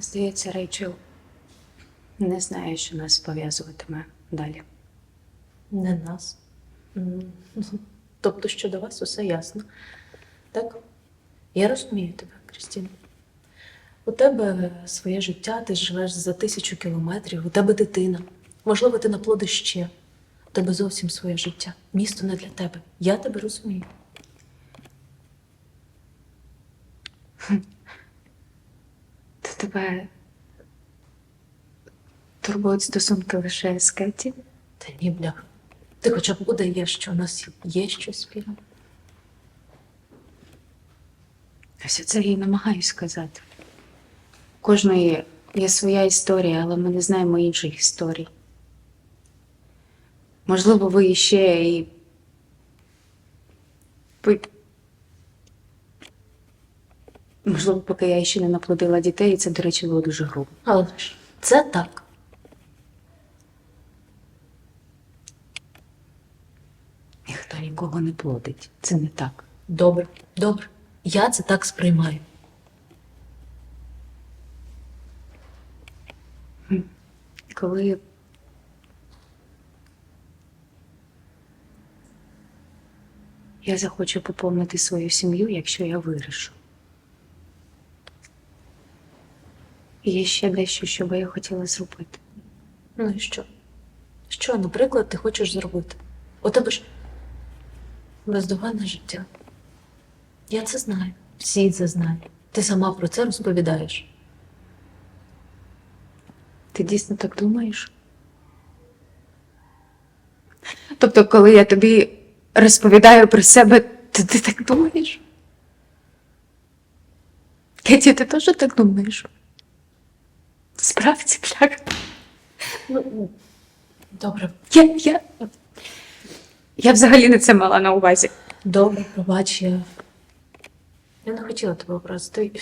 Здається, Рейчел не знає, що нас пов'язуватиме далі. Не нас. Тобто щодо вас усе ясно. Так? Я розумію тебе, Крістіна. У тебе своє життя, ти живеш за тисячу кілометрів, у тебе дитина. Можливо, ти наплодиш ще. У тебе зовсім своє життя. Місто не для тебе. Я тебе розумію. Тебе турбують стосунки лише з Кеті? Та ні, бляха. Ти хоча б удаєш, що у нас є щось спільне. Ось це я їй намагаюсь сказати. У Кожної є своя історія, але ми не знаємо інших історій. Можливо, ви іще і. Можливо, поки я ще не наплодила дітей, і це, до речі, було дуже грубо. Але ж це так. Ніхто нікого не плодить. Це не так. Добре, добре. Я це так сприймаю. Коли я захочу поповнити свою сім'ю, якщо я вирішу. І Є ще дещо, що би я хотіла зробити. Ну і що? Що, наприклад, ти хочеш зробити? У тебе ж бездоганне життя. Я це знаю. Всі це знають. Ти сама про це розповідаєш. Ти дійсно так думаєш? Тобто, коли я тобі розповідаю про себе, то ти так думаєш? Кеті, ти теж так думаєш? Справді, так? Ну, добре, Я, я, я взагалі не це мала на увазі. добре, пробач, я. Я не хотіла тебе образити.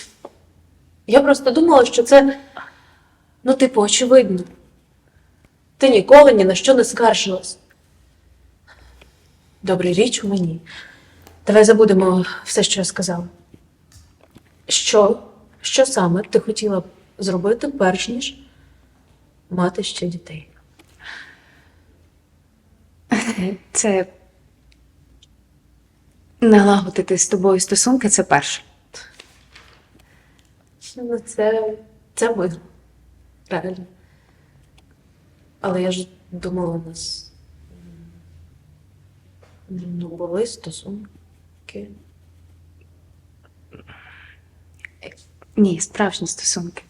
Я просто думала, що це, ну, типу, очевидно. Ти ніколи ні на що не скаржилась. Добре, річ у мені. Давай забудемо все, що я сказала. Що? Що саме ти хотіла б зробити, перш ніж мати ще дітей? Це налагодити з тобою стосунки це перше. Ну, це, це ми. Правильно. Але я ж думала, у нас ну, були стосунки. Ні, справжні стосунки.